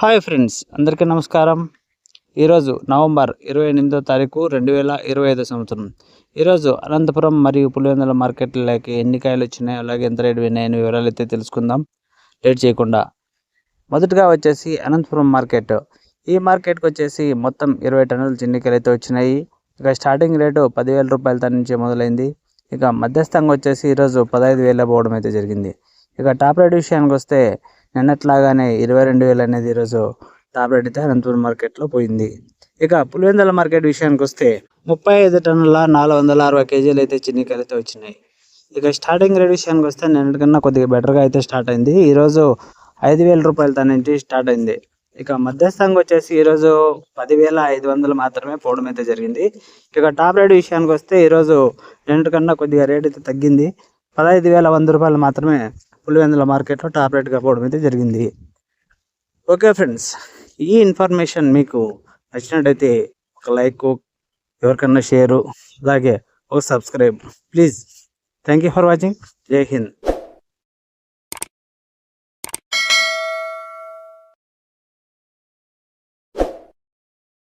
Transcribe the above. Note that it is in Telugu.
హాయ్ ఫ్రెండ్స్ అందరికీ నమస్కారం. ఈరోజు నవంబర్ ఇరవై ఎనిమిదో తారీఖు రెండు వేల ఇరవై ఐదో సంవత్సరం. ఈరోజు అనంతపురం మరియు పులివెందుల మార్కెట్లకి ఎన్ని కాయలు వచ్చినాయి అలాగే ఎంత రేటు విన్నాయని వివరాలు అయితే తెలుసుకుందాం. లేట్ చేయకుండా. మొదటగా వచ్చేసి అనంతపురం మార్కెట్. ఈ మార్కెట్కి వచ్చేసి మొత్తం ఇరవై టన్నుల చిన్నికాయలు అయితే వచ్చినాయి. ఇక స్టార్టింగ్ రేటు పదివేల రూపాయల నుంచి మొదలైంది. ఇక మధ్యస్థంగా వచ్చేసి ఈరోజు పదహైదు వేల పోవడం అయితే జరిగింది. ఇక టాప్ రేట్ విషయానికి వస్తే నిన్నట్లాగానే ఇరవై రెండు వేలు అనేది ఈరోజు టాప్ రేట్ అయితే అనంతపురం మార్కెట్లో పోయింది. ఇక పులివెందుల మార్కెట్ విషయానికి వస్తే ముప్పై ఐదు టన్నుల నాలుగు వందల అరవై కేజీలు అయితే చిన్నికాయలు అయితే వచ్చినాయి. ఇక స్టార్టింగ్ రేట్ విషయానికి వస్తే నిన్నటికన్నా కొద్దిగా బెటర్గా అయితే స్టార్ట్ అయింది. ఈరోజు ఐదు వేల రూపాయలతో నుంచి స్టార్ట్ అయింది. ఇక మధ్యస్థంగా వచ్చేసి ఈరోజు పదివేల ఐదు వందలు మాత్రమే పోవడం అయితే జరిగింది. ఇక టాప్ రేట్ విషయానికి వస్తే ఈరోజు నిన్నటికన్నా కొద్దిగా రేట్ అయితే తగ్గింది. పదహైదు వేల వంద రూపాయలు మాత్రమే పులివెందుల మార్కెట్లో టాప్ రేట్గా పోవడం అయితే జరిగింది. ఓకే ఫ్రెండ్స్ ఈ ఇన్ఫర్మేషన్ మీకు నచ్చినట్టయితే ఒక లైక్ ఎవరికన్నా షేరు అలాగే ఒక subscribe. Please thank you for watching. జై హింద్.